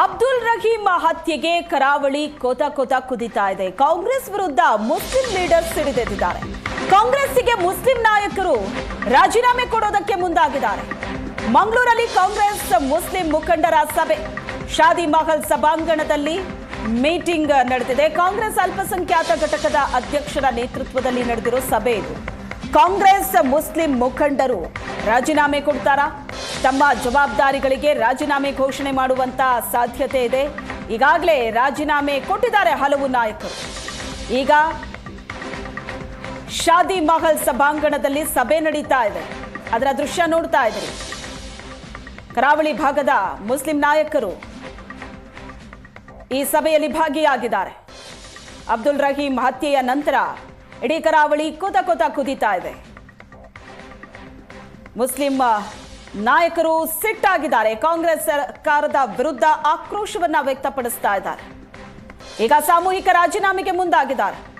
ಅಬ್ದುಲ್ ರಹೀಂ ಹತ್ಯೆಗೆ ಕರಾವಳಿ ಕೋತ ಕೋತ ಕುದಿತಾ ಇದೆ. ಕಾಂಗ್ರೆಸ್ ವಿರುದ್ಧ ಮುಸ್ಲಿಂ ಲೀಡರ್ಸ್ ಸಿಡಿದೆದ್ದಿದ್ದಾರೆ. ಕಾಂಗ್ರೆಸ್ಸಿಗೆ ಮುಸ್ಲಿಂ ನಾಯಕರು ರಾಜೀನಾಮೆ ಕೊಡೋದಕ್ಕೆ ಮುಂದಾಗಿದ್ದಾರೆ. ಮಂಗಳೂರಲ್ಲಿ ಕಾಂಗ್ರೆಸ್ ಮುಸ್ಲಿಂ ಮುಖಂಡರ ಸಭೆ. ಶಾದಿ ಮಹಲ್ ಸಭಾಂಗಣದಲ್ಲಿ ಮೀಟಿಂಗ್ ನಡೆದಿದೆ. ಕಾಂಗ್ರೆಸ್ ಅಲ್ಪಸಂಖ್ಯಾತ ಘಟಕದ ಅಧ್ಯಕ್ಷರ ನೇತೃತ್ವದಲ್ಲಿ ನಡೆದಿರೋ ಸಭೆ ಇದು. ಕಾಂಗ್ರೆಸ್ ಮುಸ್ಲಿಂ ಮುಖಂಡರು ರಾಜೀನಾಮೆ ಕೊಡ್ತಾರಾ? ತಮ್ಮ ಜವಾಬ್ದಾರಿಗಳಿಗೆ ರಾಜೀನಾಮೆ ಘೋಷಣೆ ಮಾಡುವಂತ ಸಾಧ್ಯತೆ ಇದೆ. ಈಗಾಗಲೇ ರಾಜೀನಾಮೆ ಕೊಟ್ಟಿದ್ದಾರೆ ಹಲವು ನಾಯಕರು. ಈಗ ಶಾದಿ ಮಹಲ್ ಸಭಾಂಗಣದಲ್ಲಿ ಸಭೆ ನಡೀತಾ ಇದೆ. ಅದರ ದೃಶ್ಯ ನೋಡ್ತಾ ಇದ್ರಿ. ಕರಾವಳಿ ಭಾಗದ ಮುಸ್ಲಿಂ ನಾಯಕರು ಈ ಸಭೆಯಲ್ಲಿ ಭಾಗಿಯಾಗಿದ್ದಾರೆ. ಅಬ್ದುಲ್ ರಹೀಂ ಹತ್ಯೆಯ ನಂತರ ಇಡೀ ಕರಾವಳಿ ಕುತ ಕೂತ ಕುದೀತಾ ಇದೆ. ಮುಸ್ಲಿಂ ನಾಯಕರು ಸಿಟ್ಟಾಗಿದ್ದಾರೆ. ಕಾಂಗ್ರೆಸ್ ಸರ್ಕಾರದ ವಿರುದ್ಧ ಆಕ್ರೋಶವನ್ನ ವ್ಯಕ್ತಪಡಿಸ್ತಾ ಇದ್ದಾರೆ. ಈಗ ಸಾಮೂಹಿಕ ರಾಜೀನಾಮೆಗೆ ಮುಂದಾಗಿದ್ದಾರೆ.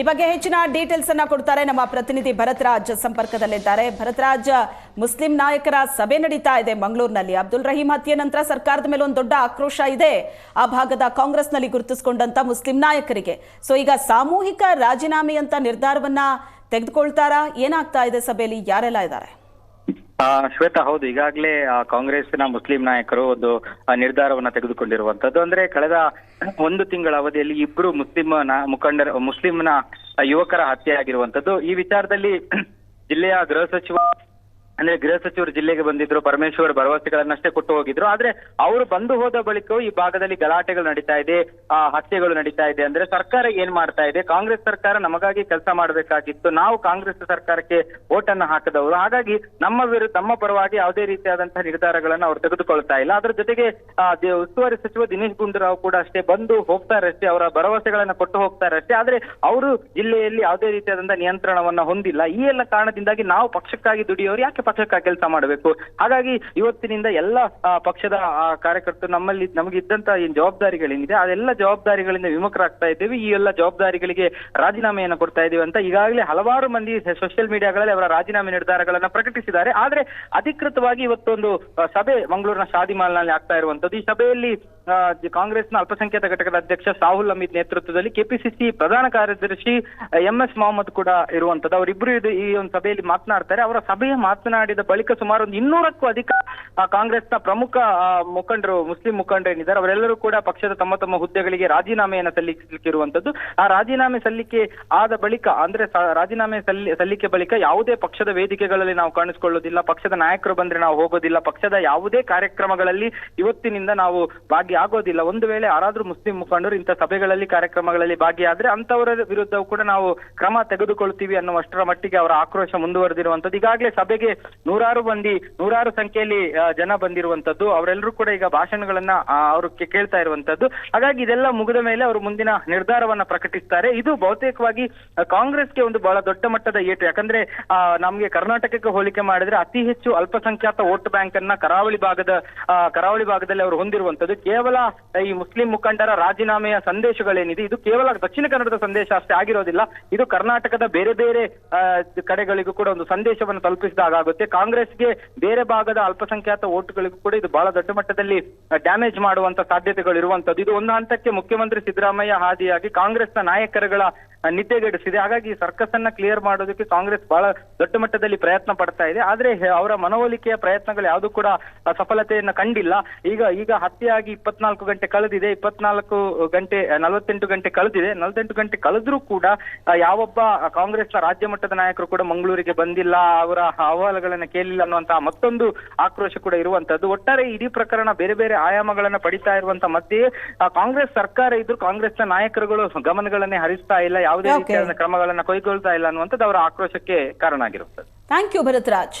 ಈ ಬಗ್ಗೆ ಹೆಚ್ಚಿನ ಡೀಟೇಲ್ಸ್ ಅನ್ನ ಕೊಡ್ತಾರೆ ನಮ್ಮ ಪ್ರತಿನಿಧಿ ಭರತ್ರಾಜ್ ಸಂಪರ್ಕದಲ್ಲಿದ್ದಾರೆ. ಭರತ್ರಾಜ್, ಮುಸ್ಲಿಂ ನಾಯಕರ ಸಭೆ ನಡೀತಾ ಇದೆ ಮಂಗಳೂರಿನಲ್ಲಿ. ಅಬ್ದುಲ್ ರಹೀಂ ಹತ್ಯೆ ನಂತರ ಸರ್ಕಾರದ ಮೇಲೆ ಒಂದು ದೊಡ್ಡ ಆಕ್ರೋಶ ಇದೆ. ಆ ಭಾಗದ ಕಾಂಗ್ರೆಸ್ನಲ್ಲಿ ಗುರುತಿಸಿಕೊಂಡಂತ ಮುಸ್ಲಿಂ ನಾಯಕರಿಗೆ. ಸೊ ಈಗ ಸಾಮೂಹಿಕ ರಾಜೀನಾಮೆ ಅಂತ ನಿರ್ಧಾರವನ್ನ ತೆಗೆದುಕೊಳ್ತಾರಾ? ಏನಾಗ್ತಾ ಇದೆ ಸಭೆಯಲ್ಲಿ? ಯಾರೆಲ್ಲ ಇದ್ದಾರೆ? ಶ್ವೇತಾ, ಹೌದು. ಈಗಾಗಲೇ ಕಾಂಗ್ರೆಸ್ನ ಮುಸ್ಲಿಂ ನಾಯಕರು ಒಂದು ನಿರ್ಧಾರವನ್ನ ತೆಗೆದುಕೊಂಡಿರುವಂತದ್ದು. ಅಂದ್ರೆ ಕಳೆದ ಒಂದು ತಿಂಗಳ ಅವಧಿಯಲ್ಲಿ ಇಬ್ರು ಮುಸ್ಲಿಂ ಮುಖಂಡರ, ಮುಸ್ಲಿಂನ ಯುವಕರ ಹತ್ಯೆ ಆಗಿರುವಂತದ್ದು. ಈ ವಿಚಾರದಲ್ಲಿ, ಜಿಲ್ಲೆಯ ಗೃಹ ಸಚಿವ ಅಂದ್ರೆ ಗೃಹ ಸಚಿವರು ಜಿಲ್ಲೆಗೆ ಬಂದಿದ್ರು, ಪರಮೇಶ್ವರ್ ಭರವಸೆಗಳನ್ನಷ್ಟೇ ಕೊಟ್ಟು ಹೋಗಿದ್ರು. ಆದ್ರೆ ಅವರು ಬಂದು ಹೋದ ಬಳಿಕವೂ ಈ ಭಾಗದಲ್ಲಿ ಗಲಾಟೆಗಳು ನಡೀತಾ ಇದೆ, ಆ ಹತ್ಯೆಗಳು ನಡೀತಾ ಇದೆ ಅಂದ್ರೆ ಸರ್ಕಾರ ಏನ್ ಮಾಡ್ತಾ ಇದೆ? ಕಾಂಗ್ರೆಸ್ ಸರ್ಕಾರ ನಮಗಾಗಿ ಕೆಲಸ ಮಾಡಬೇಕಾಗಿತ್ತು. ನಾವು ಕಾಂಗ್ರೆಸ್ ಸರ್ಕಾರಕ್ಕೆ ಓಟ್ ಅನ್ನ ಹಾಕದವರು. ಹಾಗಾಗಿ ನಮ್ಮ ವಿರುದ್ಧ ನಮ್ಮ ಪರವಾಗಿ ಯಾವುದೇ ರೀತಿಯಾದಂತಹ ನಿರ್ಧಾರಗಳನ್ನ ಅವರು ತೆಗೆದುಕೊಳ್ತಾ ಇಲ್ಲ. ಅದ್ರ ಜೊತೆಗೆ ಉಸ್ತುವಾರಿ ಸಚಿವ ದಿನೇಶ್ ಗುಂಡೂರಾವ್ ಕೂಡ ಅಷ್ಟೇ ಬಂದು ಹೋಗ್ತಾರಷ್ಟೇ ಅವರ ಭರವಸೆಗಳನ್ನ ಕೊಟ್ಟು ಹೋಗ್ತಾರಷ್ಟೇ ಆದ್ರೆ ಅವರು ಜಿಲ್ಲೆಯಲ್ಲಿ ಯಾವುದೇ ರೀತಿಯಾದಂತಹ ನಿಯಂತ್ರಣವನ್ನ ಹೊಂದಿಲ್ಲ. ಈ ಎಲ್ಲ ಕಾರಣದಿಂದಾಗಿ ನಾವು ಪಕ್ಷಕ್ಕಾಗಿ ದುಡಿಯೋರು ಯಾಕೆ ಪಕ್ಷಕ್ಕಾಗಿ ಕೆಲಸ ಮಾಡಬೇಕು. ಹಾಗಾಗಿ ಇವತ್ತಿನಿಂದ ಎಲ್ಲ ಪಕ್ಷದ ಕಾರ್ಯಕರ್ತರು ನಮ್ಮಲ್ಲಿ, ನಮಗಿದ್ದಂತ ಏನ್ ಜವಾಬ್ದಾರಿಗಳೇನಿದೆ, ಅದೆಲ್ಲ ಜವಾಬ್ದಾರಿಗಳಿಂದ ವಿಮುಖರಾಗ್ತಾ ಇದ್ದೇವೆ. ಈ ಎಲ್ಲ ಜವಾಬ್ದಾರಿಗಳಿಗೆ ರಾಜೀನಾಮೆಯನ್ನು ಕೊಡ್ತಾ ಇದ್ದೀವಿ ಅಂತ ಈಗಾಗಲೇ ಹಲವಾರು ಮಂದಿ ಸೋಷಿಯಲ್ ಮೀಡಿಯಾಗಳಲ್ಲಿ ಅವರ ರಾಜೀನಾಮೆ ನಿರ್ಧಾರಗಳನ್ನ ಪ್ರಕಟಿಸಿದ್ದಾರೆ. ಆದ್ರೆ ಅಧಿಕೃತವಾಗಿ ಇವತ್ತೊಂದು ಸಭೆ ಮಂಗಳೂರಿನ ಶಾದಿ ಮಾಲ್ನಲ್ಲಿ ಆಗ್ತಾ ಇರುವಂತದ್ದು ಈ ಸಭೆಯಲ್ಲಿ ಕಾಂಗ್ರೆಸ್ನ ಅಲ್ಪಸಂಖ್ಯಾತ ಘಟಕದ ಅಧ್ಯಕ್ಷ ಸಾಹುಲ್ ಹಮೀದ್ ನೇತೃತ್ವದಲ್ಲಿ ಕೆಪಿಸಿಸಿ ಪ್ರಧಾನ ಕಾರ್ಯದರ್ಶಿ ಎಂ ಎಸ್ ಮೊಹಮ್ಮದ್ ಕೂಡ ಇರುವಂತದ್ದು. ಅವರಿಬ್ಬರು ಇದು ಈ ಒಂದು ಸಭೆಯಲ್ಲಿ ಮಾತನಾಡ್ತಾರೆ. ಅವರ ಸಭೆಯ ಮಾತನಾಡಿದ ಬಳಿಕ ಸುಮಾರು ಒಂದು ಇನ್ನೂರಕ್ಕೂ ಅಧಿಕ ಕಾಂಗ್ರೆಸ್ನ ಪ್ರಮುಖ ಮುಖಂಡರು, ಮುಸ್ಲಿಂ ಮುಖಂಡರು ಏನಿದ್ದಾರೆ, ಅವರೆಲ್ಲರೂ ಕೂಡ ಪಕ್ಷದ ತಮ್ಮ ತಮ್ಮ ಹುದ್ದೆಗಳಿಗೆ ರಾಜೀನಾಮೆಯನ್ನು ಸಲ್ಲಿಸಲಿಕ್ಕಿರುವಂತದ್ದು ಆ ರಾಜೀನಾಮೆ ಸಲ್ಲಿಕೆ ಆದ ಬಳಿಕ, ಅಂದ್ರೆ ರಾಜೀನಾಮೆ ಸಲ್ಲಿ, ಸಲ್ಲಿಕೆ ಬಳಿಕ ಯಾವುದೇ ಪಕ್ಷದ ವೇದಿಕೆಗಳಲ್ಲಿ ನಾವು ಕಾಣಿಸಿಕೊಳ್ಳೋದಿಲ್ಲ. ಪಕ್ಷದ ನಾಯಕರು ಬಂದ್ರೆ ನಾವು ಹೋಗೋದಿಲ್ಲ. ಪಕ್ಷದ ಯಾವುದೇ ಕಾರ್ಯಕ್ರಮಗಳಲ್ಲಿ ಇವತ್ತಿನಿಂದ ನಾವು ಭಾಗಿಯಾಗೋದಿಲ್ಲ ಒಂದು ವೇಳೆ ಯಾರಾದ್ರೂ ಮುಸ್ಲಿಂ ಮುಖಂಡರು ಇಂಥ ಸಭೆಗಳಲ್ಲಿ, ಕಾರ್ಯಕ್ರಮಗಳಲ್ಲಿ ಭಾಗಿಯಾದ್ರೆ ಅಂತವರ ವಿರುದ್ಧವೂ ಕೂಡ ನಾವು ಕ್ರಮ ತೆಗೆದುಕೊಳ್ತೀವಿ ಅನ್ನುವಷ್ಟರ ಮಟ್ಟಿಗೆ ಅವರ ಆಕ್ರೋಶ ಮುಂದುವರೆದಿರುವಂತದ್ದು ಈಗಾಗಲೇ ಸಭೆಗೆ ನೂರಾರು ಮಂದಿ, ನೂರಾರು ಸಂಖ್ಯೆಯಲ್ಲಿ ಜನ ಬಂದಿರುವಂತದ್ದು ಅವರೆಲ್ಲರೂ ಕೂಡ ಈಗ ಭಾಷಣಗಳನ್ನ ಅವರು ಕೇಳ್ತಾ ಇರುವಂತದ್ದು ಹಾಗಾಗಿ ಇದೆಲ್ಲ ಮುಗಿದ ಮೇಲೆ ಅವರು ಮುಂದಿನ ನಿರ್ಧಾರವನ್ನ ಪ್ರಕಟಿಸ್ತಾರೆ. ಇದು ಬಹುತೇಕವಾಗಿ ಕಾಂಗ್ರೆಸ್ಗೆ ಒಂದು ಬಹಳ ದೊಡ್ಡ ಮಟ್ಟದ ಏಟು. ಯಾಕಂದ್ರೆ ನಮಗೆ ಕರ್ನಾಟಕಕ್ಕೆ ಹೋಲಿಕೆ ಮಾಡಿದ್ರೆ ಅತಿ ಹೆಚ್ಚು ಅಲ್ಪಸಂಖ್ಯಾತ ವೋಟ್ ಬ್ಯಾಂಕ್ ಅನ್ನ ಕರಾವಳಿ ಭಾಗದ ಕರಾವಳಿ ಭಾಗದಲ್ಲಿ ಅವರು ಹೊಂದಿರುವಂತದ್ದು ಕೇವಲ ಈ ಮುಸ್ಲಿಂ ಮುಖಂಡರ ರಾಜೀನಾಮೆಯ ಸಂದೇಶಗಳೇನಿದೆ, ಇದು ಕೇವಲ ದಕ್ಷಿಣ ಕನ್ನಡದ ಸಂದೇಶ ಅಷ್ಟೇ ಆಗಿರೋದಿಲ್ಲ. ಇದು ಕರ್ನಾಟಕದ ಬೇರೆ ಬೇರೆ ಕಡೆಗಳಿಗೂ ಕೂಡ ಒಂದು ಸಂದೇಶವನ್ನು ತಲುಪಿಸಿದಾಗುತ್ತೆ ಕಾಂಗ್ರೆಸ್ಗೆ ಬೇರೆ ಭಾಗದ ಅಲ್ಪಸಂಖ್ಯಾತ ಓಟ್ಗಳಿಗೂ ಕೂಡ ಇದು ಬಹಳ ದೊಡ್ಡ ಮಟ್ಟದಲ್ಲಿ ಡ್ಯಾಮೇಜ್ ಮಾಡುವಂತ ಸಾಧ್ಯತೆಗಳು ಇರುವಂತದ್ದು. ಇದು ಒಂದು ಹಂತಕ್ಕೆ ಮುಖ್ಯಮಂತ್ರಿ ಸಿದ್ದರಾಮಯ್ಯ ಹಾದಿಯಾಗಿ ಕಾಂಗ್ರೆಸ್ನ ನಾಯಕರುಗಳ ನಿದ್ದೆಗೆಡಿಸಿದೆ. ಹಾಗಾಗಿ ಈ ಸರ್ಕಸ್ ಅನ್ನ ಕ್ಲಿಯರ್ ಮಾಡೋದಕ್ಕೆ ಕಾಂಗ್ರೆಸ್ ಬಹಳ ದೊಡ್ಡ ಮಟ್ಟದಲ್ಲಿ ಪ್ರಯತ್ನ ಪಡ್ತಾ ಇದೆ. ಆದ್ರೆ ಅವರ ಮನವೊಲಿಕೆಯ ಪ್ರಯತ್ನಗಳು ಯಾವುದು ಕೂಡ ಸಫಲತೆಯನ್ನ ಕಂಡಿಲ್ಲ. ಈಗ ಈಗ ಹತ್ಯೆಯಾಗಿ ಇಪ್ಪತ್ನಾಲ್ಕು ಗಂಟೆ ಕಳೆದಿದೆ ಇಪ್ಪತ್ನಾಲ್ಕು ಗಂಟೆ ನಲವತ್ತೆಂಟು ಗಂಟೆ ಕಳೆದಿದೆ. ನಲವತ್ತೆಂಟು ಗಂಟೆ ಕಳೆದ್ರೂ ಕೂಡ ಯಾವೊಬ್ಬ ಕಾಂಗ್ರೆಸ್ನ ರಾಜ್ಯ ಮಟ್ಟದ ನಾಯಕರು ಕೂಡ ಮಂಗಳೂರಿಗೆ ಬಂದಿಲ್ಲ ಅವರ ಅಹವಾಲುಗಳನ್ನ ಕೇಳಿಲ್ಲ ಅನ್ನುವಂತಹ ಮತ್ತೊಂದು ಆಕ್ರೋಶ ಕೂಡ ಇರುವಂತದ್ದು ಒಟ್ಟಾರೆ ಇಡೀ ಪ್ರಕರಣ ಬೇರೆ ಬೇರೆ ಆಯಾಮಗಳನ್ನ ಪಡಿತಾ ಇರುವಂತ ಮಧ್ಯೆ ಕಾಂಗ್ರೆಸ್ ಸರ್ಕಾರ ಇದ್ರು ಕಾಂಗ್ರೆಸ್ನ ನಾಯಕರುಗಳು ಗಮನಗಳನ್ನೇ ಹರಿಸ್ತಾ ಇಲ್ಲ ಯಾವುದೇ ರೀತಿಯ ರೀತಿಯಾದ ಕ್ರಮಗಳನ್ನ ಕೈಗೊಳ್ತಾ ಇಲ್ಲ ಅನ್ನುವಂಥದ್ದು ಅವರ ಆಕ್ರೋಶಕ್ಕೆ ಕಾರಣ ಆಗಿರುತ್ತದೆ. Thank you Bharatraj